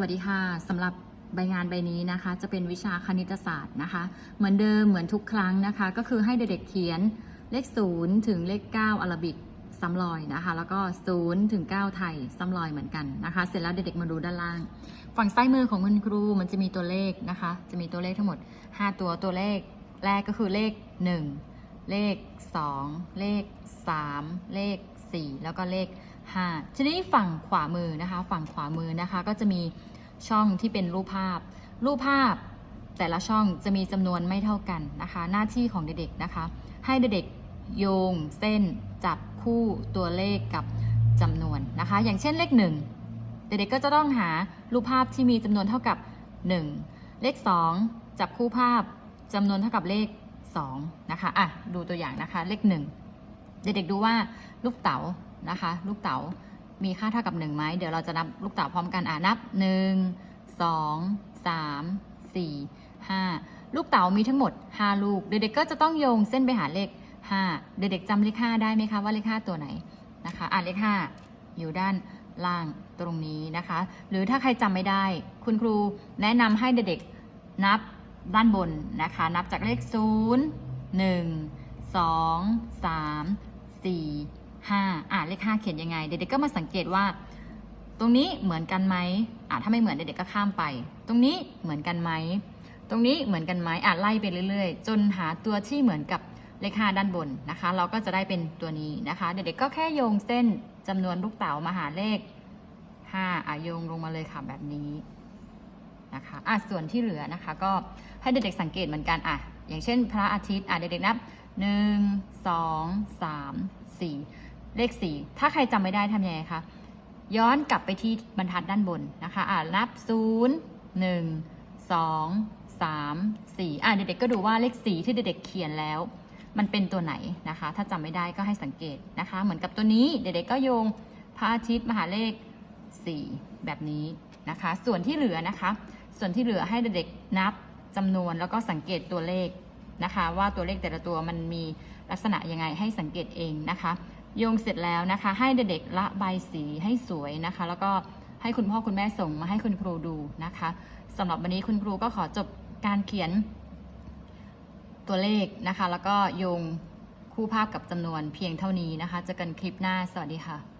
วัสดีค่ะสำหรับใบงานใบนี้นะคะ จะเป็นวิชาคณิตศาสตร์นะคะ เหมือนเดิมเหมือนทุกครั้งนะคะ ก็คือให้เด็กๆเขียนเลข 0 ถึงเลข 9อาราบิกซ้ำรอยนะคะ แล้วก็ 0 ถึง 9 ไทยซ้ำรอยเหมือนกันนะคะ เสร็จแล้วเด็กๆมาดูด้านล่าง ฝั่งซ้ายมือของคุณครูมันจะมีตัวเลขนะคะ จะมีตัวเลขทั้งหมด 5 ตัวตัวเลขแรกก็คือเลข 1 เลข 2 เลข 3 เลข 4 แล้วก็เลข 5 ทีนี้ฝั่งขวามือนะคะ ฝั่งขวามือนะคะก็จะมีช่องที่เป็นรูปภาพ รูปภาพแต่ละช่องจะมีจำนวนไม่เท่ากันนะคะ หน้าที่ของเด็กๆนะคะ ให้เด็กๆโยงเส้นจับคู่ตัวเลขกับจำนวนนะคะ อย่างเช่นเลข 1 เด็กๆก็จะต้องหารูปภาพที่มีจำนวนเท่ากับ 1 เลข 2 จับคู่ภาพจำนวนเท่ากับเลข 2นะคะอะดูตัวอย่างนะคะ เลข 1 เด็กๆดูว่าลูกเต๋านะคะ ลูกเต๋ามีค่าเท่ากับ1ไหมเดี๋ยวเราจะนับลูกเต๋าพร้อมกันอ่านับ 1 2 3 4 5 ลูกเต๋ามีทั้งหมด 5 ลูก เด็กๆก็จะต้องโยงเส้นไปหาเลข 5 เด็กๆจำเลข 5 ได้ไหมคะว่าเลข 5 ตัวไหนนะคะอ่าเลข 5 อยู่ด้านล่างตรงนี้นะคะ หรือถ้าใครจำไม่ได้ คุณครูแนะนำให้เด็กๆนับ ด้านบนนะคะ นับจากเลข 0 1 2 3 4 5อ่าเลข 5 เขียนยังไง เด็กๆก็มาสังเกตว่า ตรงนี้เหมือนกันไหมอ่าถ้าไม่เหมือนเด็กๆก็ข้ามไป ตรงนี้เหมือนกันไหม ตรงนี้เหมือนกันไหมอ่าไล่ไปเรื่อยๆ จนหาตัวที่เหมือนกับเลข 5 ด้านบนนะคะ เราก็จะได้เป็นตัวนี้นะคะ เด็กๆก็แค่โยงเส้นจำนวนลูกเต๋ามาหาเลข5อะโยงลงมาเลยค่ะแบบนี้ นะคะอะส่วนที่เหลือนะคะ ก็ให้เด็กๆสังเกตเหมือนกันอะอย่างเช่น พระอาทิตย์อะเด็กๆนับ1 2 3 4เลข4ถ้าใครจำไม่ได้ทำยังไงคะย้อนกลับไปที่บรรทัดด้านบนนะคะอ่านับ0 1 2 3 4อ่าเด็กๆก็ดูว่าเลข4ที่เด็กๆเขียนแล้ว มันเป็นตัวไหนนะคะ ถ้าจำไม่ได้ก็ให้สังเกตนะคะ เหมือนกับตัวนี้เด็กๆก็โยงพระอาทิตย์มหาเลข4แบบนี้นะคะ ส่วนที่เหลือนะคะ ส่วนที่เหลือให้เด็กๆนับจำนวนแล้วก็สังเกตตัวเลขนะคะ ว่าตัวเลขแต่ละตัวมันมีลักษณะยังไงให้สังเกตเองนะคะโยงเสร็จแล้วนะคะ ให้เด็กๆละใบสีให้สวยนะคะ แล้วก็ให้คุณพ่อคุณแม่ส่งมาให้คุณครูดูนะคะสำหรับวันนี้คุณครูก็ขอจบการเขียนตัวเลขนะคะ แล้วก็โยงคู่ภาพกับจำนวนเพียงเท่านี้นะคะเจอกันคลิปหน้าสวัสดีค่ะ